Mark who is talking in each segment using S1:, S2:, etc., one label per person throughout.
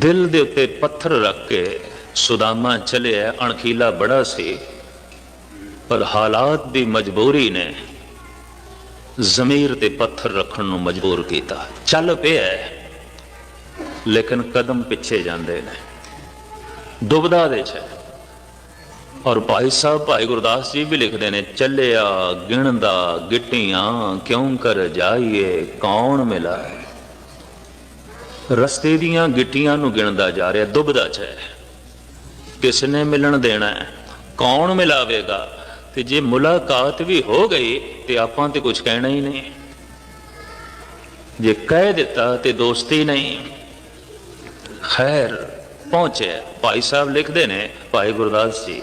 S1: ਦਿਲ ਦੇ ਉੱਤੇ ਪੱਥਰ ਰੱਖ ਕੇ ਸੁਦਾਮਾ ਚਲਿਆ, ਅਣਖੀਲਾ ਬੜਾ ਸੀ। ਪਰ ਹਾਲਾਤ ਦੀ ਮਜਬੂਰੀ ਨੇ ਜ਼ਮੀਰ ਤੇ ਪੱਥਰ ਰੱਖਣ ਨੂੰ ਮਜਬੂਰ ਕੀਤਾ। ਚੱਲ ਪਿਆ ਲੇਕਿਨ ਕਦਮ ਪਿੱਛੇ ਜਾਂਦੇ ਨੇ। ਦੁਬਦਾ ਦੇ ਚ। ਔਰ ਭਾਈ ਸਾਹਿਬ, ਭਾਈ ਗੁਰਦਾਸ ਜੀ ਵੀ ਲਿਖਦੇ ਨੇ, ਚੱਲਿਆ ਗਿਣਦਾ ਗਿੱਟੀਆਂ, ਕਿਉਂ ਕਰ ਜਾਈਏ, ਕੌਣ ਮਿਲਾ ਰਸਤੇ ਦੀਆਂ ਗਿੱਟੀਆਂ ਨੂੰ ਗਿਣਦਾ ਜਾ ਰਿਹਾ, ਦੁਬਦਾ ਚ ਹੈ। ਕਿਸ ਨੇ ਮਿਲਣ ਦੇਣਾ ਹੈ? ਕੌਣ ਮਿਲਾਵੇਗਾ? ਤੇ ਜੇ ਮੁਲਾਕਾਤ ਵੀ ਹੋ ਗਈ, ਤੇ ਆਪਾਂ ਤੇ ਕੁਝ ਕਹਿਣਾ ਹੀ ਨਹੀਂ। ਜੇ ਕਹਿ ਦਿੱਤਾ ਤੇ ਦੋਸਤੀ ਨਹੀਂ। ਖੈਰ, ਪਹੁੰਚੇ। ਭਾਈ ਸਾਹਿਬ ਲਿਖਦੇ ਨੇ, ਭਾਈ ਗੁਰਦਾਸ ਜੀ,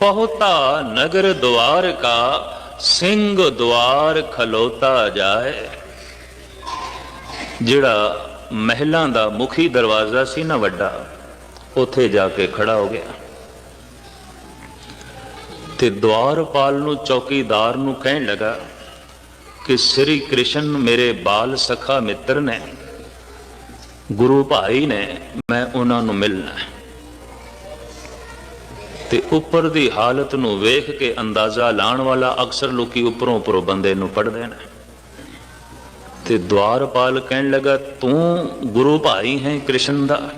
S1: ਪਹੁਤਾ ਨਗਰ ਦੁਆਰ ਕਾ, ਸਿੰਘ ਦੁਆਰ ਖਲੋਤਾ ਜਾਏ। ਜਿਹੜਾ ਮਹਿਲਾਂ ਦਾ ਮੁਖੀ ਦਰਵਾਜ਼ਾ ਸੀ ਨਾ ਵੱਡਾ, ਉੱਥੇ ਜਾ ਕੇ ਖੜਾ ਹੋ ਗਿਆ। ਤੇ ਦਵਾਰਪਾਲ ਨੂੰ ਚੌਕੀਦਾਰ ਨੂੰ ਕਹਿਣ ਲੱਗਾ ਕਿ ਸ੍ਰੀ ਕ੍ਰਿਸ਼ਨ ਮੇਰੇ ਬਾਲ ਸਖਾ ਮਿੱਤਰ ਨੇ, ਗੁਰੂ ਭਾਈ ਨੇ ਮੈਂ ਉਹਨਾਂ ਨੂੰ ਮਿਲਣਾ ਹੈ। ਤੇ ਉੱਪਰ ਦੀ ਹਾਲਤ ਨੂੰ ਵੇਖ ਕੇ ਅੰਦਾਜ਼ਾ ਲਾਣ ਵਾਲਾ ਅਕਸਰ ਲੋਕੀ ਉੱਪਰੋਂ ਉੱਪਰੋਂ ਬੰਦੇ ਨੂੰ ਪੜਦੇ ਨੇ। ਤੇ ਦਵਾਰਪਾਲ ਕਹਿਣ ਲੱਗਾ, ਤੂੰ ਗੁਰੂ ਭਾਈ ਹੈ ਕ੍ਰਿਸ਼ਨ ਦਾ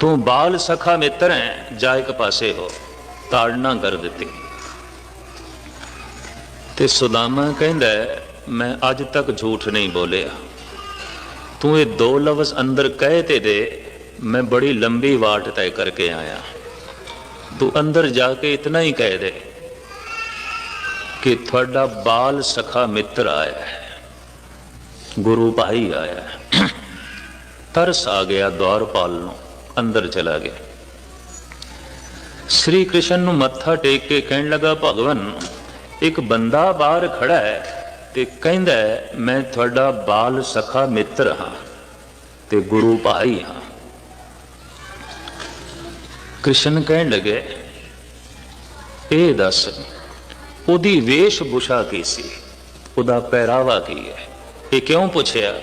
S1: ਤੂੰ ਬਾਲ ਸਖਾ ਮਿੱਤਰ ਹੈ, ਜਾ ਇੱਕ ਪਾਸੇ ਹੋ ਤਾੜਨਾ ਕਰ ਦਿੱਤੀ। ਤੇ ਸੁਦਾਮਾ ਕਹਿੰਦਾ, ਮੈਂ ਅੱਜ ਤੱਕ ਝੂਠ ਨਹੀਂ ਬੋਲਿਆ। ਤੂੰ ਇਹ ਦੋ ਲਫ਼ਜ਼ ਅੰਦਰ ਕਹਿ ਤੇ ਦੇ, ਮੈਂ ਬੜੀ ਲੰਬੀ ਵਾਟ ਤੈਅ ਕਰਕੇ ਆਇਆ। ਤੂੰ ਅੰਦਰ ਜਾ ਕੇ ਇਤਨਾ ਹੀ ਕਹਿ ਦੇ ਕਿ ਤੁਹਾਡਾ ਬਾਲ ਸਖਾ ਮਿੱਤਰ ਆਇਆ ਹੈ। ਗੁਰੂ ਭਾਈ ਆਇਆ। ਤਰਸ ਆ ਗਿਆ ਦਵਾਰਪਾਲ ਨੂੰ, ਅੰਦਰ ਚਲਾ ਗਿਆ। ਸ੍ਰੀ ਕ੍ਰਿਸ਼ਨ ਨੂੰ ਮੱਥਾ ਟੇਕ ਕੇ ਕਹਿਣ ਲੱਗਾ ਭਗਵਾਨ ਇੱਕ ਬੰਦਾ ਬਾਹਰ ਖੜਾ ਹੈ ਤੇ ਕਹਿੰਦਾ ਮੈਂ ਤੁਹਾਡਾ ਬਾਲ ਸਖਾ ਮਿੱਤਰ ਹਾਂ ਤੇ ਗੁਰੂ ਭਾਈ ਹਾਂ। ਕ੍ਰਿਸ਼ਨ ਕਹਿਣ ਲੱਗੇ, ਇਹ ਦੱਸ, ਉਹਦੀ ਵੇਸ਼ ਭੂਸ਼ਾ ਕੀ ਸੀ? ਉਹਦਾ ਪਹਿਰਾਵਾ ਕੀ ਹੈ? ਇਹ ਕਿਉਂ ਪੁੱਛਿਆ?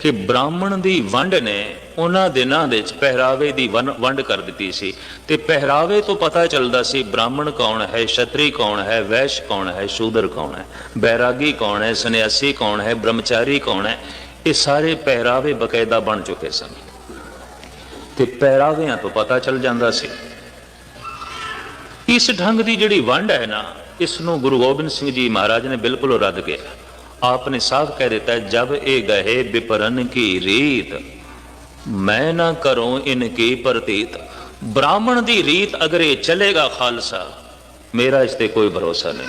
S1: ਕਿ ਬ੍ਰਾਹਮਣ ਦੀ ਵੰਡ ਨੇ ਉਹਨਾਂ ਦਿਨਾਂ ਵਿੱਚ ਪਹਿਰਾਵੇ ਦੀ ਵੰਡ ਵੰਡ ਕਰ ਦਿੱਤੀ ਸੀ। ਤੇ ਪਹਿਰਾਵੇ ਤੋਂ ਪਤਾ ਚੱਲਦਾ ਸੀ ਬ੍ਰਾਹਮਣ ਕੌਣ ਹੈ, ਛਤਰੀ ਕੌਣ ਹੈ, ਵੈਸ਼ ਕੌਣ ਹੈ, ਸ਼ੂਦਰ ਕੌਣ ਹੈ, ਬੈਰਾਗੀ ਕੌਣ ਹੈ, ਸੰਨਿਆਸੀ ਕੌਣ ਹੈ, ਬ੍ਰਹਮਚਾਰੀ ਕੌਣ ਹੈ, ਇਹ ਸਾਰੇ ਪਹਿਰਾਵੇ ਬਕਾਇਦਾ ਬਣ ਚੁੱਕੇ ਸਨ। ਤੇ ਪਹਿਰਾਵਿਆਂ ਤੋਂ ਪਤਾ ਚੱਲ ਜਾਂਦਾ ਸੀ, ਇਸ ਢੰਗ ਦੀ ਜਿਹੜੀ ਵੰਡ ਹੈ ਨਾ, ਇਸ ਨੂੰ ਗੁਰੂ ਗੋਬਿੰਦ ਸਿੰਘ ਜੀ ਮਹਾਰਾਜ ਨੇ ਬਿਲਕੁਲ ਰੱਦ ਕੀਤਾ। ਆਪਨੇ ਸਾਫ਼ ਕਹਿ ਦਿੱਤਾ ਹੈ, ਜਬ ਇਹ ਗਏ ਵਿਪਰਨ ਕੀ ਰੀਤ ਮੈਂ ਨਾ ਕਰੂੰ ਇਨ ਕੀ ਪ੍ਰਤੀਤ ਬ੍ਰਾਹਮਣ ਦੀ ਰੀਤ ਅਗਰ ਇਹ ਚਲੇਗਾ ਮੇਰਾ ਇਸ ਤੇ ਕੋਈ ਭਰੋਸਾ ਨਹੀਂ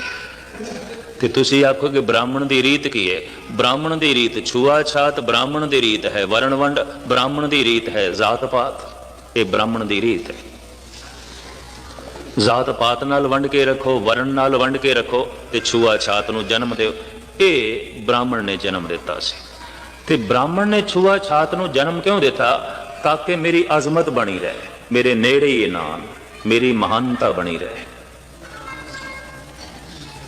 S1: ਤੇ ਤੁਸੀਂ ਆਖੋਗੇ ਬ੍ਰਾਹਮਣ ਦੀ ਰੀਤ ਕੀ ਹੈ ਬ੍ਰਾਹਮਣ ਦੀ ਰੀਤ ਛੂਆ ਛਾਤ ਬ੍ਰਾਹਮਣ ਦੀ ਰੀਤ ਹੈ ਵਰਣ ਵੰਡ ਬ੍ਰਾਹਮਣ ਦੀ ਰੀਤ ਹੈ ਜਾਤ ਪਾਤ ਇਹ ਬ੍ਰਾਹਮਣ ਦੀ ਰੀਤ ਹੈ ਜਾਤ ਪਾਤ ਨਾਲ ਵੰਡ ਕੇ ਰੱਖੋ ਵਰਣ ਨਾਲ ਵੰਡ ਕੇ ਰੱਖੋ ਤੇ ਛੂਆ ਛਾਤ ਨੂੰ ਜਨਮ ਦਿਓ ਇਹ ਬ੍ਰਾਹਮਣ ਨੇ ਜਨਮ ਦਿੱਤਾ ਸੀ। ਤੇ ਬ੍ਰਾਹਮਣ ਨੇ ਛੂਆ ਛਾਤ ਨੂੰ ਜਨਮ ਕਿਉਂ ਦਿੱਤਾ? ਤਾਂ ਕਿ ਮੇਰੀ ਅਜ਼ਮਤ ਬਣੀ ਰਹੇ ਮੇਰੇ ਨੇੜੇ ਹੀ ਨਾਮ ਮੇਰੀ ਮਹਾਨਤਾ ਬਣੀ ਰਹੇ।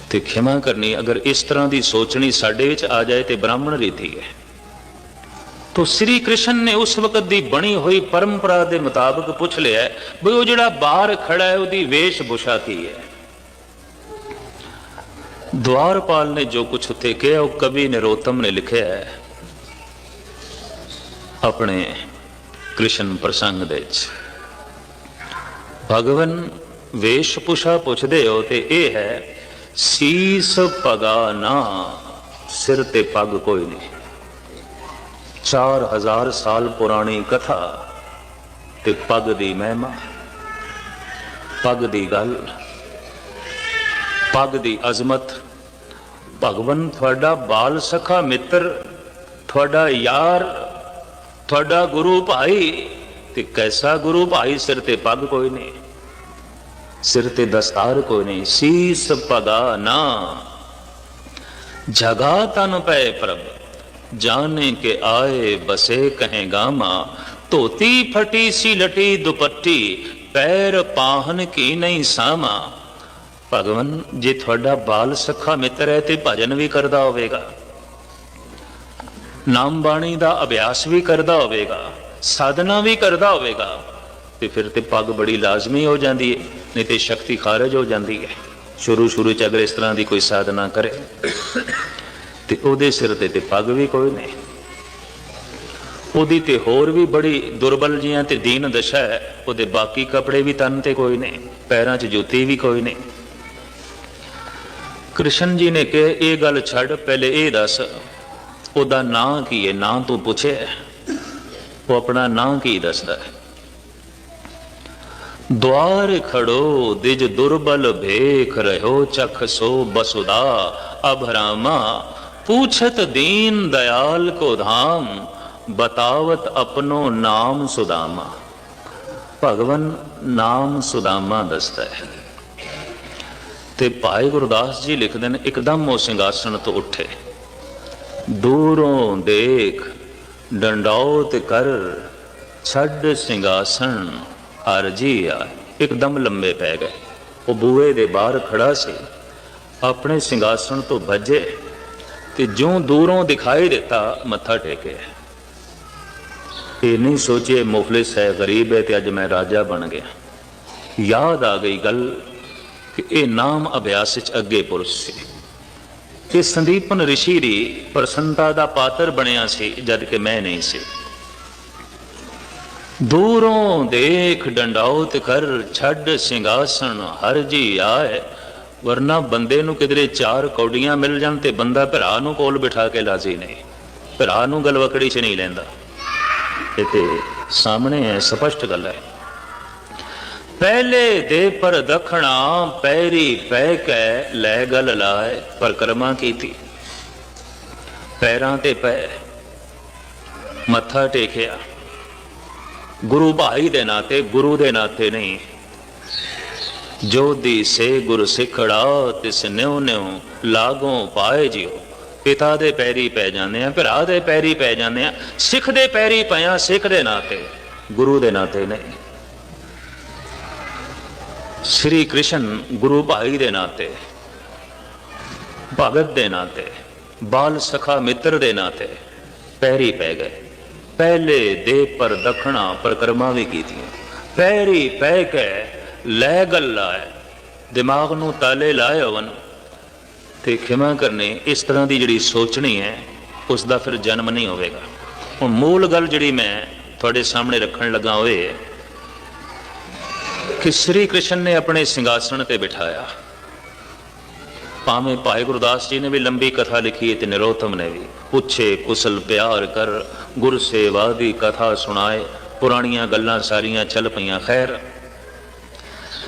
S1: ਤੇ ਖਿਮਾ ਕਰਨੀ ਅਗਰ ਇਸ ਤਰ੍ਹਾਂ ਦੀ ਸੋਚਣੀ ਸਾਡੇ ਵਿੱਚ ਆ ਜਾਏ ਤੇ ਬ੍ਰਾਹਮਣ ਰੀਤੀ ਹੈ। ਤੋ ਸ੍ਰੀ ਕ੍ਰਿਸ਼ਨ ਨੇ ਉਸ ਵਕਤ ਦੀ ਬਣੀ ਹੋਈ ਪਰੰਪਰਾ ਦੇ ਮੁਤਾਬਕ ਪੁੱਛ ਲਿਆ ਹੈ, ਵੀ ਉਹ ਜਿਹੜਾ ਬਾਹਰ ਖੜਾ ਹੈ ਉਹਦੀ ਵੇਸ਼ਭੂਸ਼ਾ ਕੀ ਹੈ? ਦਵਾਰਪਾਲ ਨੇ ਜੋ ਕੁਝ ਉੱਥੇ ਕਿਹਾ, ਉਹ ਕਵੀ ਨਰੋਤਮ ਨੇ ਲਿਖਿਆ ਹੈ। ਆਪਣੇ ਕ੍ਰਿਸ਼ਨ ਪ੍ਰਸੰਗ ਦੇ ਵਿੱਚ। ਭਗਵਨ ਵੇਸ਼ ਭੂਸ਼ਾ ਪੁੱਛਦੇ ਹੋ ਤੇ ਇਹ ਹੈ, ਸੀਸ ਪਗਾ ਨਾ, ਸਿਰ ਤੇ ਪੱਗ ਕੋਈ ਨਹੀਂ। 4000 ਸਾਲ ਪੁਰਾਣੀ ਕਥਾ ਤੇ ਪੱਗ ਦੀ ਮਹਿਮਾ। ਪੱਗ ਦੀ ਗੱਲ, ਪੱਗ ਦੀ ਅਜ਼ਮਤ ਭਗਵਨ ਤੁਹਾਡਾ ਬਾਲ ਸਖਾ ਮਿੱਤਰ, ਤੁਹਾਡਾ ਯਾਰ, ਤੁਹਾਡਾ ਗੁਰੂ ਭਾਈ, ਤੇ ਕੈਸਾ ਗੁਰੂ ਭਾਈ ਸਿਰ ਤੇ ਪੱਗ ਕੋਈ ਨਹੀਂ, ਸਿਰ ਤੇ ਦਸਤਾਰ ਕੋਈ ਨਹੀਂ, ਸੀਸ ਪਗਾ ਨਾ। ਜਗਾ ਤਨ ਪਏ ਪ੍ਰਭ, ਜਾਣੇ ਕੇ ਆਏ ਬਸੇ ਕਹੇ ਗਾਮਾ, ਧੋਤੀ ਫਟੀ ਸੀ ਲਟੀ ਦੁਪੱਟੀ, ਪੈਰ ਪਾਹਨ ਕੀ ਨਹੀਂ ਸਾਮਾ। ਭਗਵਾਨ, ਜੇ ਤੁਹਾਡਾ ਬਾਲ ਸਖਾ ਮਿੱਤਰ ਹੈ ਤੇ ਭਜਨ ਵੀ ਕਰਦਾ ਹੋਵੇਗਾ। ਨਾਮ ਬਾਣੀ ਦਾ ਅਭਿਆਸ ਵੀ ਕਰਦਾ ਹੋਵੇਗਾ, ਸਾਧਨਾ ਵੀ ਕਰਦਾ ਹੋਵੇਗਾ, ਤੇ ਫਿਰ ਤੇ ਪੱਗ ਬੜੀ ਲਾਜ਼ਮੀ ਹੋ ਜਾਂਦੀ ਹੈ ਨਹੀਂ ਤੇ ਸ਼ਕਤੀ ਖਾਰਜ ਹੋ ਜਾਂਦੀ ਹੈ ਸ਼ੁਰੂ ਸ਼ੁਰੂ ਚ ਅਗਰ ਇਸ ਤਰ੍ਹਾਂ ਦੀ ਕੋਈ ਸਾਧਨਾ ਕਰੇ, ਤੇ ਉਹਦੇ ਸਿਰ ਤੇ ਤੇ ਪੱਗ ਵੀ ਕੋਈ ਨਹੀਂ। ਉਹਦੀ ਤੇ ਹੋਰ ਵੀ ਬੜੀ ਦੁਰਬਲ ਜੀਆਂ ਤੇ ਦੀਨ ਦਸ਼ਾ ਹੈ, ਉਹਦੇ ਬਾਕੀ ਕੱਪੜੇ ਵੀ ਤਨ ਤੇ ਕੋਈ ਨਹੀਂ, ਪੈਰਾਂ 'ਚ ਜੁੱਤੀ ਵੀ ਕੋਈ ਨਹੀਂ। ਕ੍ਰਿਸ਼ਨ ਜੀ ਨੇ ਕਿਹਾ ਇਹ ਗੱਲ ਛੱਡ ਪਹਿਲੇ ਇਹ ਦੱਸ ਉਹਦਾ ਨਾਂ ਕੀ ਹੈ ਨਾਂ ਤੂੰ ਪੁੱਛਿਆ ਉਹ ਆਪਣਾ ਨਾਂ ਕੀ ਦੱਸਦਾ ਹੈ द्वार खड़ो दिज दुर्बल भेख रहो चख सो बसुदा अब रामा पूछत दीन दयाल को धाम बतावत अपनो नाम सुदामा ਭਗਵਨ ਨਾਮ ਸੁਦਾਮਾ ਦੱਸਦਾ ਹੈ ਤੇ ਭਾਈ ਗੁਰਦਾਸ ਜੀ ਲਿਖਦੇ ਨੇ, ਇੱਕਦਮ ਉਹ ਸਿੰਘਾਸਣ ਤੋਂ ਉੱਠੇ। ਦੂਰੋਂ ਦੇਖ ਡੰਡੌਤ ਕਰ, ਛੱਡ ਸਿੰਘਾਸਣ, ਅਰਜੀ ਆ ਇੱਕਦਮ ਲੰਮੇ ਪੈ ਗਏ। ਉਹ ਬੂਹੇ ਦੇ ਬਾਹਰ ਖੜਾ ਸੀ। ਆਪਣੇ ਸਿੰਘਾਸਣ ਤੋਂ ਭੱਜੇ ਤੇ ਜਿਉਂ ਦੂਰੋਂ ਦਿਖਾਈ ਦਿੱਤਾ, ਮੱਥਾ ਟੇਕੇ ਇਹ ਨਹੀਂ ਸੋਚੇ ਮੁਫਲਿਸ ਹੈ ਗਰੀਬ ਹੈ ਤੇ ਅੱਜ ਮੈਂ ਰਾਜਾ ਬਣ ਗਿਆ। ਯਾਦ ਆ ਗਈ ਗੱਲ ਕਿ ਇਹ ਨਾਮ ਅਭਿਆਸ ਵਿੱਚ ਅੱਗੇ ਪੁਰਸ਼ ਸੀ। ਇਹ ਸੰਦੀਪਨ ਰਿਸ਼ੀ ਦੀ ਪ੍ਰਸੰਤਾ ਦਾ ਪਾਤਰ ਬਣਿਆ ਸੀ, ਜਦ ਕਿ ਮੈਂ ਨਹੀਂ ਸੀ। ਦੂਰੋਂ ਦੇਖ ਡੰਡਾਉਤ ਕਰ ਛੱਡ ਸਿੰਘਾਸਣ, ਹਰ ਜੀ ਆਏ। ਵਰਨਾ ਬੰਦੇ ਨੂੰ ਕਿਧਰੇ ਚਾਰ ਕੌਡੀਆਂ ਮਿਲ ਜਾਣ ਤੇ ਬੰਦਾ ਭਰਾ ਨੂੰ ਕੋਲ ਬਿਠਾ ਕੇ ਲਾਜ਼ੀ ਨਹੀਂ। ਭਰਾ ਨੂੰ ਗਲਵਕੜੀ 'ਚ ਨਹੀਂ ਲੈਂਦਾ। ਇਹ ਤੇ ਸਾਹਮਣੇ ਹੈ, ਸਪਸ਼ਟ ਗੱਲ ਹੈ। ਪਹਿਲੇ ਦੇ ਪਰ ਦਖਣਾ ਪੈਰੀ ਪੈ ਕੇ ਲੈ ਗਲ ਲਾਏ ਪਰਕਰਮਾ ਕੀਤੀ। ਪੈਰਾਂ ਤੇ ਪੈ, ਮੱਥਾ ਟੇਕਿਆ। ਗੁਰੂ ਭਾਈ ਦੇ ਨਾਤੇ, ਗੁਰੂ ਦੇ ਨਾਤੇ ਨਹੀਂ। ਜੋ ਦੀ ਸੇ ਗੁਰ ਸਿਖੜਾ, ਤਿਸ ਨਿਉ ਨਿਉ ਲਾਗੋਂ ਪਾਏ ਜਿਉ। ਪਿਤਾ ਦੇ ਪੈਰੀ ਪੈ ਜਾਂਦੇ ਆ, ਭਰਾ ਦੇ ਪੈਰੀ ਪੈ ਜਾਂਦੇ ਆ, ਸਿੱਖ ਦੇ ਪੈਰੀ ਪਿਆ ਸਿੱਖ ਦੇ ਨਾਤੇ, ਗੁਰੂ ਦੇ ਨਾਤੇ ਨਹੀਂ। ਸ੍ਰੀ ਕ੍ਰਿਸ਼ਨ ਗੁਰੂ ਭਾਈ ਦੇ ਨਾਤੇ ਭਗਤ ਦੇ ਨਾਤੇ ਬਾਲ ਸਖਾ ਮਿੱਤਰ ਦੇ ਨਾਤੇ ਪੈਰੀ ਪੈ ਗਏ ਪਹਿਲੇ ਦੇ ਪਰ ਦਖਣਾ ਪਰਕਰਮਾ ਵੀ ਕੀਤੀਆਂ ਪੈਰੀ ਪੈ ਕੇ ਲੈ ਗੱਲ ਲਾਏ ਦਿਮਾਗ ਨੂੰ ਤਾਲੇ ਲਾਏ ਹੋਵਨ ਤੇ ਖਿਮਾ ਕਰਨੇ ਇਸ ਤਰ੍ਹਾਂ ਦੀ ਜਿਹੜੀ ਸੋਚਣੀ ਹੈ ਉਸ ਦਾ ਫਿਰ ਜਨਮ ਨਹੀਂ ਹੋਵੇਗਾ ਹੁਣ ਮੂਲ ਗੱਲ ਜਿਹੜੀ ਮੈਂ ਤੁਹਾਡੇ ਸਾਹਮਣੇ ਰੱਖਣ ਲੱਗਾ ਹੋਏ ਕਿ ਸ੍ਰੀ ਕ੍ਰਿਸ਼ਨ ਨੇ ਆਪਣੇ ਸਿੰਘਾਸਣ ਤੇ ਬਿਠਾਇਆ। ਭਾਵੇਂ ਭਾਈ ਗੁਰਦਾਸ ਜੀ ਨੇ ਵੀ ਲੰਬੀ ਕਥਾ ਲਿਖੀ ਤੇ ਨਿਰੋਤਮ ਨੇ ਵੀ ਪੁੱਛੇ, ਕੁਸਲ ਪਿਆਰ ਕਰ, ਗੁਰ ਸੇਵਾ ਦੀ ਕਥਾ ਸੁਣਾਏ, ਪੁਰਾਣੀਆਂ ਗੱਲਾਂ ਸਾਰੀਆਂ ਚੱਲ ਪਈਆਂ, ਖੈਰ।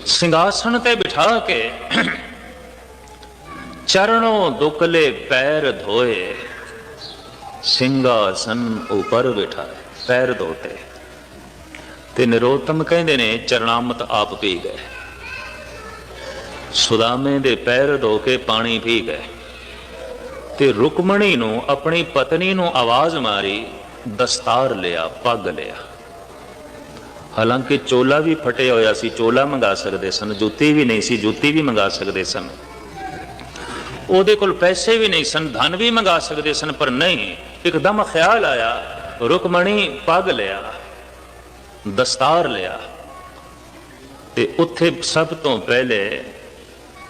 S1: ਸਿੰਘਾਸਣ ਤੇ ਬਿਠਾ ਕੇ ਚਰਣੋਂ ਦੁਕਲੇ ਪੈਰ ਧੋਏ, ਸਿੰਘਾਸਨ ਉਪਰ ਬਿਠਾਏ, ਪੈਰ ਧੋਤੇ। ਤੇ ਨਿਰੋਤਮ ਕਹਿੰਦੇ ਨੇ ਚਰਨਾਮਤ ਆਪ ਪੀ ਗਏ। ਸੁਦਾਮੇ ਦੇ ਪੈਰ ਧੋ ਕੇ ਪਾਣੀ ਪੀ ਗਏ। ਤੇ ਰੁਕਮਣੀ ਨੂੰ, ਆਪਣੀ ਪਤਨੀ ਨੂੰ ਆਵਾਜ਼ ਮਾਰੀ, ਦਸਤਾਰ ਲਿਆ, ਪੱਗ ਲਿਆ। ਹਾਲਾਂਕਿ ਚੋਲਾ ਵੀ ਫਟਿਆ ਹੋਇਆ ਸੀ, ਚੋਲਾ ਮੰਗਾ ਸਕਦੇ ਸਨ, ਜੁੱਤੀ ਵੀ ਨਹੀਂ ਸੀ, ਜੁੱਤੀ ਵੀ ਮੰਗਾ ਸਕਦੇ ਸਨ। ਉਹਦੇ ਕੋਲ ਪੈਸੇ ਵੀ ਨਹੀਂ ਸਨ, ਧਨ ਵੀ ਮੰਗਾ ਸਕਦੇ ਸਨ, ਪਰ ਨਹੀਂ, ਇੱਕਦਮ ਖਿਆਲ ਆਇਆ, ਰੁਕਮਣੀ ਪੱਗ ਲਿਆ। ਦਸਤਾਰ ਲਿਆ ਤੇ ਉੱਥੇ ਸਭ ਤੋਂ ਪਹਿਲੇ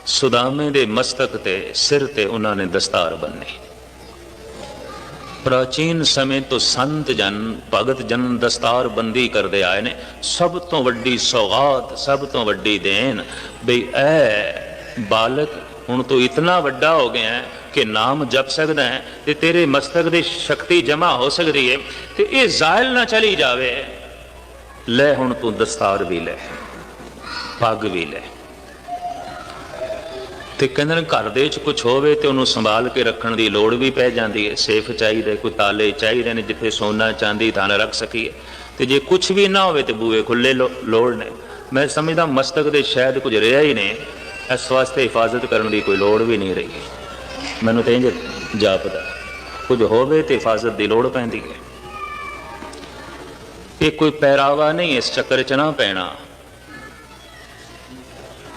S1: ਸੁਦਾਮੇ ਦੇ ਮਸਤਕ ਤੇ ਸਿਰ ਤੇ ਉਹਨਾਂ ਨੇ ਦਸਤਾਰ ਬੰਨੀ ਪ੍ਰਾਚੀਨ ਸਮੇਂ ਤੋਂ ਸੰਤ ਜਨ, ਭਗਤ ਜਨ ਦਸਤਾਰ ਬੰਦੀ ਕਰਦੇ ਆਏ ਨੇ। ਸਭ ਤੋਂ ਵੱਡੀ ਸੌਗਾਤ, ਸਭ ਤੋਂ ਵੱਡੀ ਦੇਣ ਬਈ ਐ ਬਾਲਕ ਹੁਣ ਤੂੰ ਇਤਨਾ ਵੱਡਾ ਹੋ ਗਿਆ ਹੈ ਕਿ ਨਾਮ ਜਪ ਸਕਦਾ ਹੈ ਤੇ ਤੇਰੇ ਮਸਤਕ ਦੀ ਸ਼ਕਤੀ ਜਮਾ ਹੋ ਸਕਦੀ ਹੈ ਤੇ ਇਹ ਜ਼ਾਇਲ ਨਾ ਚਲੀ ਜਾਵੇ। ਲੈ ਹੁਣ ਤੂੰ ਦਸਤਾਰ ਵੀ ਲੈ, ਪੱਗ ਵੀ ਲੈ। ਤੇ ਕਹਿੰਦੇ ਨੇ ਘਰ ਦੇ ਵਿੱਚ ਕੁਝ ਹੋਵੇ ਤੇ ਉਹਨੂੰ ਸੰਭਾਲ ਕੇ ਰੱਖਣ ਦੀ ਲੋੜ ਵੀ ਪੈ ਜਾਂਦੀ ਹੈ। ਸੇਫ ਚਾਹੀਦੇ, ਕੋਈ ਤਾਲੇ ਚਾਹੀਦੇ ਨੇ ਜਿੱਥੇ ਸੋਨਾ, ਚਾਂਦੀ, ਧਨ ਰੱਖ ਸਕੀਏ। ਤੇ ਜੇ ਕੁਝ ਵੀ ਨਾ ਹੋਵੇ ਤੇ ਬੂਏ ਖੁੱਲੇ ਲੋੜ ਨੇ। ਮੈਂ ਸਮਝਦਾ ਮਸਤਕ ਦੇ ਸ਼ਾਇਦ ਕੁਝ ਰਿਹਾ ਹੀ ਨਹੀਂ। ਇਸ ਵਾਸਤੇ ਹਿਫਾਜ਼ਤ ਕਰਨ ਦੀ ਕੋਈ ਲੋੜ ਵੀ ਨਹੀਂ ਰਹੀ। ਮੈਨੂੰ ਤੇ ਇੰਜ ਜਾਪਦਾ, ਕੁਝ ਹੋਵੇ ਤੇ ਹਿਫਾਜ਼ਤ ਦੀ ਲੋੜ ਪੈਂਦੀ ਹੈ। ਇਹ ਕੋਈ ਪਹਿਰਾਵਾ ਨਹੀਂ ਇਸ ਚੱਕਰ 'ਚ ਨਾ ਪੈਣਾ।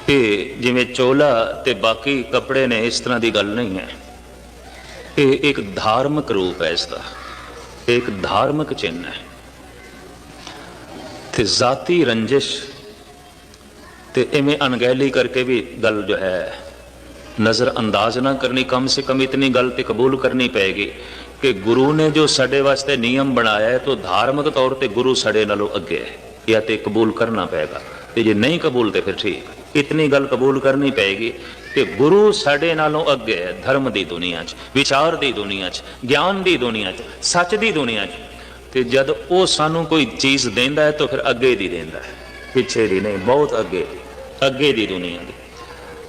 S1: ਇਹ ਜਿਵੇਂ ਚੋਲਾ ਤੇ ਬਾਕੀ ਕੱਪੜੇ ਨੇ, ਇਸ ਤਰ੍ਹਾਂ ਦੀ ਗੱਲ ਨਹੀਂ ਹੈ। ਇਹ ਇੱਕ ਧਾਰਮਿਕ ਰੂਪ ਹੈ ਇਸ ਦਾ ਇੱਕ ਧਾਰਮਿਕ ਚਿੰਨ੍ਹ ਹੈ। ਤੇ ਜ਼ਾਤੀ ਰੰਜਿਸ਼ ਤੇ ਇਵੇਂ ਅਣਗਹਿਲੀ ਕਰਕੇ ਵੀ ਗੱਲ ਜੋ ਹੈ ਨਜ਼ਰ ਅੰਦਾਜ਼ ਨਾ ਕਰਨੀ, ਕਮ ਸੇ ਕਮ ਇਤਨੀ ਗੱਲ ਤੇ ਕਬੂਲ ਕਰਨੀ ਪਏਗੀ। ਕਿ ਗੁਰੂ ਨੇ ਜੋ ਸਾਡੇ ਵਾਸਤੇ ਨਿਯਮ ਬਣਾਇਆ ਹੈ ਤਾਂ ਧਾਰਮਿਕ ਤੌਰ ਤੇ ਗੁਰੂ ਸਾਡੇ ਨਾਲੋਂ ਅੱਗੇ ਹੈ। ਇਹ ਤੇ ਕਬੂਲ ਕਰਨਾ ਪਏਗਾ। ਤੇ ਜੇ ਨਹੀਂ ਕਬੂਲ ਤੇ ਫਿਰ ਠੀਕ ਇਤਨੀ ਗੱਲ ਕਬੂਲ ਕਰਨੀ ਪਏਗੀ ਕਿ ਗੁਰੂ ਸਾਡੇ ਨਾਲੋਂ ਅੱਗੇ ਹੈ ਧਰਮ ਦੀ ਦੁਨੀਆ 'ਚ ਵਿਚਾਰ ਦੀ ਦੁਨੀਆ 'ਚ ਗਿਆਨ ਦੀ ਦੁਨੀਆ 'ਚ ਸੱਚ ਦੀ ਦੁਨੀਆ 'ਚ। ਤੇ ਜਦ ਉਹ ਸਾਨੂੰ ਕੋਈ ਚੀਜ਼ ਦਿੰਦਾ ਹੈ ਤਾਂ ਫਿਰ ਅੱਗੇ ਦੀ ਦਿੰਦਾ ਹੈ। ਪਿੱਛੇ ਦੀ ਨਹੀਂ ਬਹੁਤ ਅੱਗੇ ਅੱਗੇ ਦੀ ਦੁਨੀਆ ਦੀ।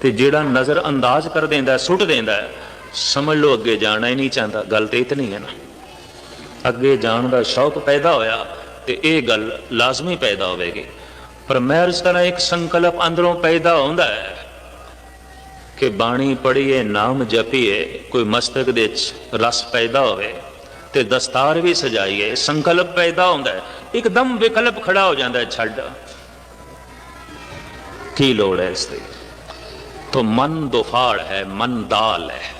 S1: ਤੇ ਜਿਹੜਾ ਨਜ਼ਰ ਅੰਦਾਜ਼ ਕਰ ਦਿੰਦਾ ਸੁੱਟ ਦਿੰਦਾ ਹੈ, ਸਮਝ ਲਓ, ਅੱਗੇ ਜਾਣਾ ਹੀ ਨਹੀਂ ਚਾਹੁੰਦਾ। ਗੱਲ ਤੇ ਇਤਨੀ ਹੈ ਨਾ। ਅੱਗੇ ਜਾਣ ਦਾ ਸ਼ੌਕ ਪੈਦਾ ਹੋਇਆ ਤੇ ਇਹ ਗੱਲ ਲਾਜ਼ਮੀ ਪੈਦਾ ਹੋਵੇਗੀ। ਪਰ ਮੈਂ ਮਹਿਰਜ ਤਰ੍ਹਾਂ ਇੱਕ ਸੰਕਲਪ ਅੰਦਰੋਂ ਪੈਦਾ ਹੁੰਦਾ ਹੈ ਕਿ ਬਾਣੀ ਪੜ੍ਹੀਏ, ਨਾਮ ਜਪੀਏ, ਕੋਈ ਮਸਤਕ ਦੇ ਵਿੱਚ ਰਸ ਪੈਦਾ ਹੋਵੇ ਤੇ ਦਸਤਾਰ ਵੀ ਸਜਾਈਏ, ਸੰਕਲਪ ਪੈਦਾ ਹੁੰਦਾ ਹੈ। ਇੱਕਦਮ ਵਿਕਲਪ ਖੜਾ ਹੋ ਜਾਂਦਾ ਹੈ, ਛੱਡ। ਕੀ ਲੋੜ ਹੈ ਇਸ ਦੀ ਤੋ ਮਨ ਦੁਫਾੜ ਹੈ, ਮਨ ਦਾਲ ਹੈ।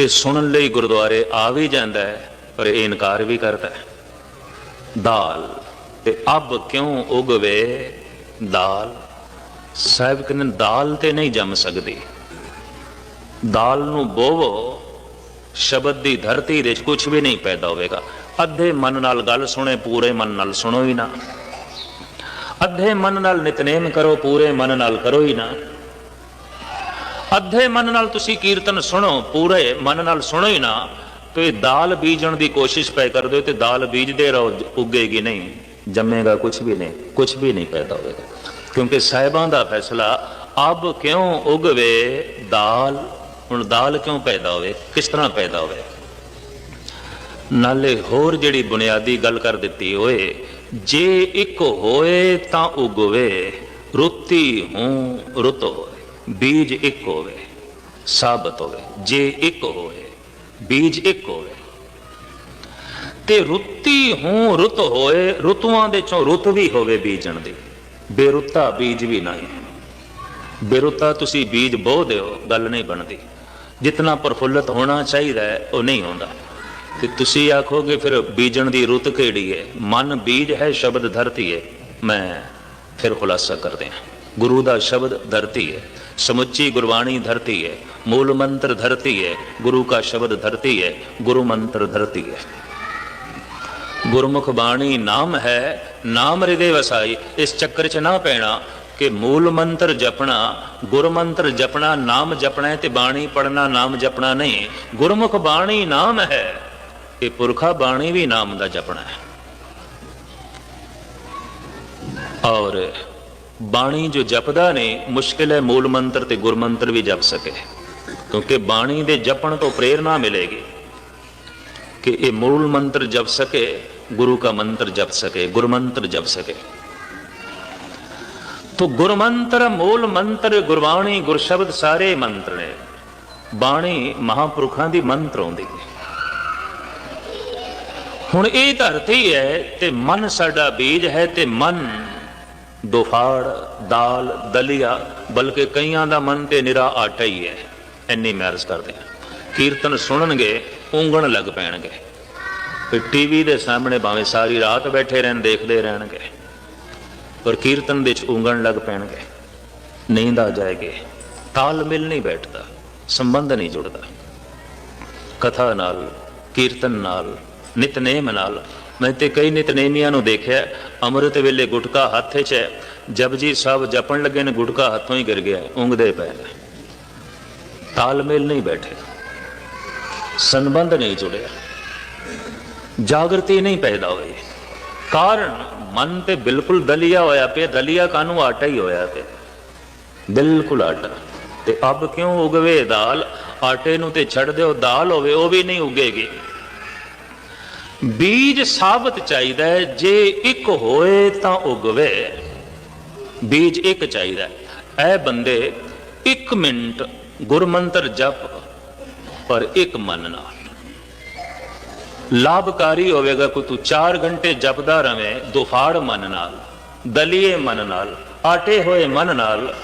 S1: ਇਹ ਸੁਣਨ ਲਈ ਗੁਰਦੁਆਰੇ ਆ ਵੀ ਜਾਂਦਾ ਹੈ, ਪਰ ਇਹ ਇਨਕਾਰ ਵੀ ਕਰਦਾ ਹੈ। ਦਾਲ, ਤੇ ਅਬ ਕਿਉਂ ਉਗਵੇ? ਦਾਲ, ਸਾਹਿਬ ਕਹਿੰਦੇ ਦਾਲ ਤੇ ਨਹੀਂ ਜੰਮ ਸਕਦੀ। ਦਾਲ ਨੂੰ ਬੋਵੋ, ਸ਼ਬਦ ਦੀ ਧਰਤੀ ਦੇ ਵਿੱਚ ਕੁਝ ਵੀ ਨਹੀਂ ਪੈਦਾ ਹੋਵੇਗਾ। ਅੱਧੇ ਮਨ ਨਾਲ ਗੱਲ ਸੁਣੇ, ਪੂਰੇ ਮਨ ਨਾਲ ਸੁਣੋ ਹੀ ਨਾ। ਅੱਧੇ ਮਨ ਨਾਲ ਨਿਤਨੇਮ ਕਰੋ, ਪੂਰੇ ਮਨ ਨਾਲ ਕਰੋ ਹੀ ਨਾ। ਅੱਧੇ ਮਨ ਨਾਲ ਤੁਸੀਂ ਕੀਰਤਨ ਸੁਣੋ, ਪੂਰੇ ਮਨ ਨਾਲ ਸੁਣੋ ਹੀ ਨਾ, ਤੇ ਇਹ ਦਾਲ ਬੀਜਣ ਦੀ ਕੋਸ਼ਿਸ਼ ਪੈ ਕਰਦੇ ਹੋ ਤੇ ਦਾਲ ਬੀਜਦੇ ਰਹੋ, ਉੱਗੇਗੀ ਨਹੀਂ, ਜੰਮੇਗਾ ਕੁਝ ਵੀ ਨਹੀਂ ਕੁਝ ਵੀ ਨਹੀਂ ਪੈਦਾ ਹੋਵੇਗਾ। ਕਿਉਂਕਿ ਸਾਹਿਬਾਂ ਦਾ ਫੈਸਲਾ, ਅਬ ਕਿਉਂ ਉਗਵੇ ਦਾਲ? ਹੁਣ ਦਾਲ ਕਿਉਂ ਪੈਦਾ ਹੋਵੇ? ਕਿਸ ਤਰ੍ਹਾਂ ਪੈਦਾ ਹੋਵੇ? ਨਾਲੇ ਹੋਰ ਜਿਹੜੀ ਬੁਨਿਆਦੀ ਗੱਲ ਕਰ ਦਿੱਤੀ ਓਏ, ਜੇ ਇੱਕ ਹੋਏ ਤਾਂ ਉਗਵੇ, ਰੁੱਤੀ ਹੂੰ ਰੁੱਤ ਹੋਵੇ ਬੀਜ ਇੱਕ ਹੋਵੇ, ਸਾਬਤ ਹੋਵੇ, ਜੇ ਇੱਕ ਹੋਵੇ ਬੀਜ ਇੱਕ ਹੋਵੇ। ਤੇ ਰੁੱਤੀ ਹੂੰ ਰੁੱਤ ਹੋਏ, ਰੁੱਤੂਆਂ ਦੇ ਚੋਂ ਰੁੱਤ ਵੀ ਹੋਵੇ ਬੀਜਣ ਦੀ। ਬੇਰੁੱਤਾ ਬੀਜ ਵੀ ਨਹੀਂ ਬੇਰੁੱਤਾ ਤੁਸੀਂ ਬੀਜ ਬੋ ਦਿਓ, ਗੱਲ ਨਹੀਂ ਬਣਦੀ। ਜਿੰਨਾ ਪ੍ਰਫੁੱਲਤ ਹੋਣਾ ਚਾਹੀਦਾ ਹੈ, ਉਹ ਨਹੀਂ ਹੁੰਦਾ। ਤੇ ਤੁਸੀਂ ਆਖੋਗੇ ਫਿਰ ਬੀਜਣ ਦੀ ਰੁੱਤ ਕਿਹੜੀ ਹੈ? ਮਨ ਬੀਜ ਹੈ, ਸ਼ਬਦ ਧਰਤੀ ਹੈ। ਮੈਂ ਫਿਰ ਖੁਲਾਸਾ ਕਰਦੇ ਹਾਂ। ਗੁਰੂ ਦਾ ਸ਼ਬਦ ਧਰਤੀ ਹੈ ਸਮੁੱਚੀ ਗੁਰਬਾਣੀ ਧਰਤੀ ਹੈ ਮੂਲ ਮੰਤਰ ਧਰਤੀ ਹੈ ਗੁਰੂ ਦਾ ਸ਼ਬਦ ਧਰਤੀ ਹੈ ਗੁਰੂ ਮੰਤਰ ਧਰਤੀ ਹੈ ਗੁਰਮੁਖ ਬਾਣੀ ਨਾਮ ਹੈ ਨਾਮ ਹਿਰਦੇ ਵਸਾਈ ਇਸ ਚੱਕਰ 'ਚ ਨਾ ਪੈਣਾ ਕਿ ਮੂਲ ਮੰਤਰ ਜਪਣਾ ਗੁਰਮੰਤਰ ਜਪਣਾ ਨਾਮ ਜਪਣਾ ਹੈ ਤੇ ਬਾਣੀ ਪੜਨਾ ਨਾਮ ਜਪਣਾ ਨਹੀਂ ਗੁਰਮੁਖ ਬਾਣੀ ਨਾਮ ਹੈ ਇਹ ਪੁਰਖਾ ਬਾਣੀ ਵੀ ਨਾਮ ਦਾ ਜਪਣਾ ਹੈ ਔਰ ਬਾਣੀ ਜੋ ਜਪਦਾ ਨੇ ਮੁਸ਼ਕਿਲ ਹੈ ਮੂਲ ਮੰਤਰ ਤੇ ਗੁਰਮੰਤਰ ਵੀ ਜਪ ਸਕੇ ਕਿਉਂਕਿ ਬਾਣੀ ਦੇ ਜਪਣ ਤੋਂ ਪ੍ਰੇਰਣਾ ਮਿਲੇਗੀ ਕਿ ਇਹ ਮੂਲ ਮੰਤਰ ਜਪ ਸਕੇ ਗੁਰੂ का मंत्र जप सके गुरमंत्र जप सके तो गुरमंत्र मूल मंत्र ਗੁਰਬਾਣੀ ਗੁਰਸ਼ਬਦ ਸਾਰੇ ਮੰਤਰ ਨੇ ਬਾਣੀ ਮਹਾਪੁਰਖਾਂ ਦੀ ਮੰਤਰ ਆਉਂਦੀ ਹੈ ਹੁਣ ਇਹ ਧਰਤੀ ਹੈ ਤੇ ਮਨ ਸਾਡਾ ਬੀਜ ਹੈ ਤੇ ਮਨ ਦੁਫਾੜ, ਦਾਲ, ਦਲੀਆ, ਬਲਕਿ ਕਈਆਂ ਦਾ ਮਨ ਤੇ ਨਿਰਾ ਆਟਾ ਹੀ ਹੈ। ਇੰਨੀ ਮੈਰਜ ਕਰਦੇ ਆ ਕੀਰਤਨ ਸੁਣਨਗੇ, ਉਂਗਣ ਲੱਗ ਪੈਣਗੇ। ਤੇ ਟੀਵੀ ਦੇ ਸਾਹਮਣੇ ਭਾਵੇਂ ਸਾਰੀ ਰਾਤ ਬੈਠੇ ਰਹਿਣ, ਦੇਖਦੇ ਰਹਿਣਗੇ। ਪਰ ਕੀਰਤਨ ਵਿੱਚ ਉਂਗਣ ਲੱਗ ਪੈਣਗੇ। ਨੀਂਦ ਆ ਜਾਏਗੀ। ਤਾਲਮੇਲ ਨਹੀਂ ਬੈਠਦਾ, ਸੰਬੰਧ ਨਹੀਂ ਜੁੜਦਾ। ਕਥਾ ਨਾਲ, ਕੀਰਤਨ ਨਾਲ, ਨਿਤਨੇਮ ਨਾਲ ਮੈਂ ਤੇ ਕਈ ਨਿਤਨੇਮੀਆਂ ਨੂੰ ਦੇਖਿਆ, ਅੰਮ੍ਰਿਤ ਵੇਲੇ ਗੁਟਕਾ ਹੱਥ 'ਚ ਹੈ। ਜਪਜੀ ਸਾਹਿਬ ਜਪਣ ਲੱਗੇ ਨੇ, ਗੁਟਕਾ ਹੱਥੋਂ ਹੀ ਗਿਰ ਗਿਆ, ਉਂਗਦੇ ਪਏ ਨੇ। ਤਾਲਮੇਲ ਨਹੀਂ ਬੈਠੇ। ਸੰਬੰਧ ਨਹੀਂ ਜੁੜਿਆ। ਜਾਗਰਤੀ ਨਹੀਂ ਪੈਦਾ ਹੋਈ। ਕਾਰਨ ਮਨ ਤੇ ਬਿਲਕੁਲ ਦਲੀਆ ਹੋਇਆ ਪਿਆ, ਦਲੀਆ ਕਾਨੂੰ ਆਟਾ ਹੀ ਹੋਇਆ ਪਿਆ। ਬਿਲਕੁਲ ਆਟਾ। ਤੇ ਅਬ ਕਿਉਂ ਉਗਵੇ ਦਾਲ? ਆਟੇ ਨੂੰ ਤੇ ਛੱਡ ਦਿਓ, ਦਾਲ ਹੋਵੇ, ਉਹ ਵੀ ਨਹੀਂ ਉਗੇਗੀ। ਬੀਜ ਸਾਬਤ ਚਾਹੀਦਾ ਹੈ, ਜੇ ਇੱਕ ਹੋਏ ਤਾਂ ਉਗਵੇ ਬੀਜ ਇੱਕ ਚਾਹੀਦਾ ਹੈ। ਇਹ ਬੰਦੇ ਇੱਕ ਮਿੰਟ ਗੁਰਮੰਤਰ ਜਪ ਪਰ ਇੱਕ ਮਨ ਨਾਲ ਲਾਭਕਾਰੀ ਹੋਵੇਗਾ ਕਿ ਤੂੰ 4 ਘੰਟੇ ਜਪਦਾ ਰਵੇਂ, ਦੁਫਾੜ ਮਨ ਨਾਲ, ਦਲੀਏ ਮਨ ਨਾਲ, ਆਟੇ ਹੋਏ ਮਨ ਨਾਲ,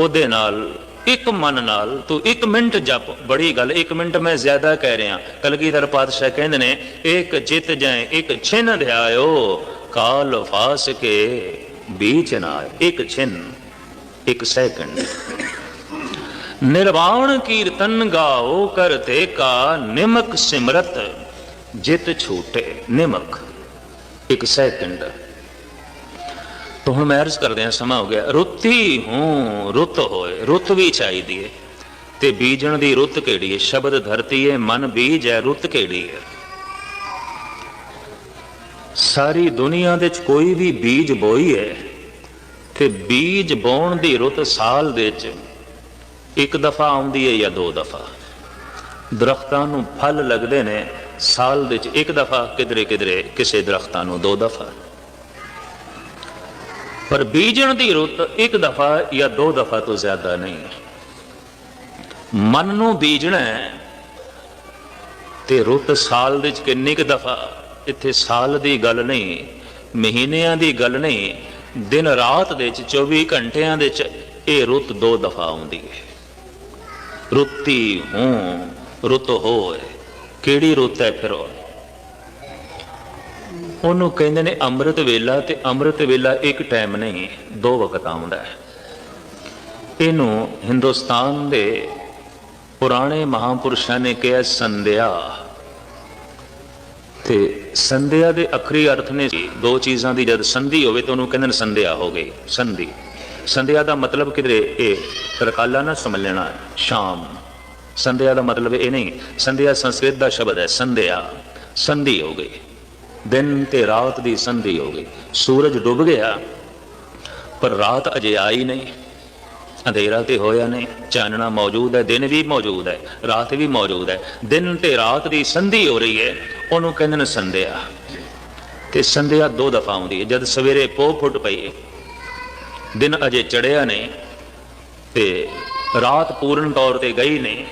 S1: ਉਹਦੇ ਨਾਲ ਇੱਕ ਮਨ ਨਾਲ ਤੂੰ ਇੱਕ ਮਿੰਟ ਜਪ। ਬੜੀ ਗੱਲ, ਇੱਕ ਮਿੰਟ ਮੈਂ ਜ਼ਿਆਦਾ ਕਹਿ ਰਿਹਾ। ਕਲਗੀਧਰ ਪਾਤਸ਼ਾਹ ਕਹਿੰਦੇ ਨੇ, ਇੱਕ ਜਿੱਤ ਜਾਏ, ਇੱਕ ਛਿਨ ਧਿਆਇਓ ਕਾਲ ਫਾਸ ਕੇ ਬੀਚ ਨਾ ਇੱਕ ਛਿਨ, ਇੱਕ ਸੈਕਿੰਡ। ਨਿਰਵਾਣ ਕੀਰਤਨ ਗਾਓ ਕਰਤੇ ਕਾ ਨਿਮਕ ਸਿਮਰਤ, ਜਿਤ ਛੂਟੇ ਨਿਮਕ। ਇੱਕ ਸੈਕਿੰਡ। ਤੋਂ ਹੁਣ ਮੈਂ ਅਰਜ਼ ਕਰਦੇ ਆ ਸਮਾਂ ਹੋ ਗਿਆ ਰੁੱਤੀ ਹੂੰ ਰੁੱਤ ਹੋਏ ਰੁੱਤ ਵੀ ਚਾਹੀਦੀ ਹੈ ਤੇ ਬੀਜਣ ਦੀ ਰੁੱਤ ਕਿਹੜੀ ਹੈ ਸ਼ਬਦ ਧਰਤੀ ਹੈ ਮਨ ਬੀਜ ਹੈ ਰੁੱਤ ਕਿਹੜੀ ਹੈ ਸਾਰੀ ਦੁਨੀਆ ਦੇ ਵਿੱਚ ਕੋਈ ਵੀ ਬੀਜ ਬੋਈ ਹੈ ਤੇ ਬੀਜ ਬੋਣ ਦੀ ਰੁੱਤ ਸਾਲ ਦੇ ਵਿੱਚ ਇੱਕ ਦਫਾ ਆਉਂਦੀ ਹੈ ਜਾਂ ਦੋ ਦਫਾ ਦਰਖਤਾਂ ਨੂੰ ਫਲ ਲੱਗਦੇ ਨੇ ਸਾਲ ਦੇ ਵਿੱਚ ਇੱਕ ਦਫਾ ਕਿਧਰੇ ਕਿਧਰੇ ਕਿਸੇ ਦਰਖਤਾਂ ਨੂੰ ਦੋ ਦਫਾ ਪਰ ਬੀਜਣ ਦੀ ਰੁੱਤ ਇੱਕ ਦਫਾ ਜਾਂ ਦੋ ਦਫਾ ਤੋਂ ਜ਼ਿਆਦਾ ਨਹੀਂ। ਮਨ ਨੂੰ ਬੀਜਣਾ ਤੇ ਰੁੱਤ ਸਾਲ ਦੇ ਵਿੱਚ ਕਿੰਨੀ ਕੁ ਦਫਾ, ਇੱਥੇ ਸਾਲ ਦੀ ਗੱਲ ਨਹੀਂ, ਮਹੀਨਿਆਂ ਦੀ ਗੱਲ ਨਹੀਂ, ਦਿਨ ਰਾਤ ਦੇ ਵਿੱਚ 24 ਘੰਟਿਆਂ ਦੇ ਵਿੱਚ ਇਹ ਰੁੱਤ ਦੋ ਦਫਾ ਆਉਂਦੀ ਹੈ। ਰੁੱਤੀ ਹੂੰ, ਰੁੱਤ ਹੋਏ, ਕਿਹੜੀ ਰੁੱਤ ਹੈ ਫਿਰ ਉਹ ਉਹਨੂੰ ਕਹਿੰਦੇ ਨੇ ਅੰਮ੍ਰਿਤ ਵੇਲਾ ਤੇ ਅੰਮ੍ਰਿਤ ਵੇਲਾ ਇੱਕ ਟਾਈਮ ਨਹੀਂ, ਦੋ ਵਕਤ ਆਉਂਦਾ ਹੈ। ਇਹਨੂੰ ਹਿੰਦੁਸਤਾਨ ਦੇ ਪੁਰਾਣੇ ਮਹਾਪੁਰਸ਼ਾਂ ਨੇ ਕਿਹਾ ਸੰਧਿਆ। ਤੇ ਸੰਧਿਆ ਦੇ ਅਖਰੀ ਅਰਥ ਨੇ ਦੋ ਚੀਜ਼ਾਂ ਦੀ ਜਦ ਸੰਧੀ ਹੋਵੇ ਤਾਂ ਉਹਨੂੰ ਕਹਿੰਦੇ ਨੇ ਸੰਧਿਆ ਹੋ ਗਈ, ਸੰਧੀ। ਸੰਧਿਆ ਦਾ ਮਤਲਬ ਕਿਧਰੇ ਇਹ, ਤਰਕਾਲਾ ਨਾ ਸਮਝ ਲੈਣਾ ਸ਼ਾਮ। ਸੰਧਿਆ ਦਾ ਮਤਲਬ ਇਹ ਨਹੀਂ, ਸੰਧਿਆ ਸੰਸਕ੍ਰਿਤ ਦਾ ਸ਼ਬਦ ਹੈ, ਸੰਧਿਆ। ਸੰਧੀ ਹੋ ਗਈ। ਦਿਨ ਤੇ ਰਾਤ ਦੀ ਸੰਧੀ ਹੋ ਗਈ। ਸੂਰਜ ਡੁੱਬ ਗਿਆ, ਪਰ ਰਾਤ ਅਜੇ ਆਈ ਨਹੀਂ। ਅੰਧੇਰਾ ਤੇ ਹੋਇਆ ਨਹੀਂ, ਚਾਨਣਾ ਮੌਜੂਦ ਹੈ, ਦਿਨ ਵੀ ਮੌਜੂਦ ਹੈ, ਰਾਤ ਵੀ ਮੌਜੂਦ ਹੈ। ਦਿਨ ਤੇ ਰਾਤ ਦੀ ਸੰਧੀ ਹੋ ਰਹੀ ਹੈ, ਉਹਨੂੰ ਕਹਿੰਦੇ ਨੇ ਸੰਧਿਆ। ਤੇ ਸੰਧਿਆ ਦੋ ਦਫਾ ਆਉਂਦੀ ਹੈ, ਜਦ ਸਵੇਰੇ ਪੋ ਫੁੱਟ ਪਈ ਦਿਨ ਅਜੇ ਚੜਿਆ ਨਹੀਂ ਤੇ ਰਾਤ ਪੂਰਨ ਤੌਰ ਤੇ ਗਈ ਨਹੀਂ।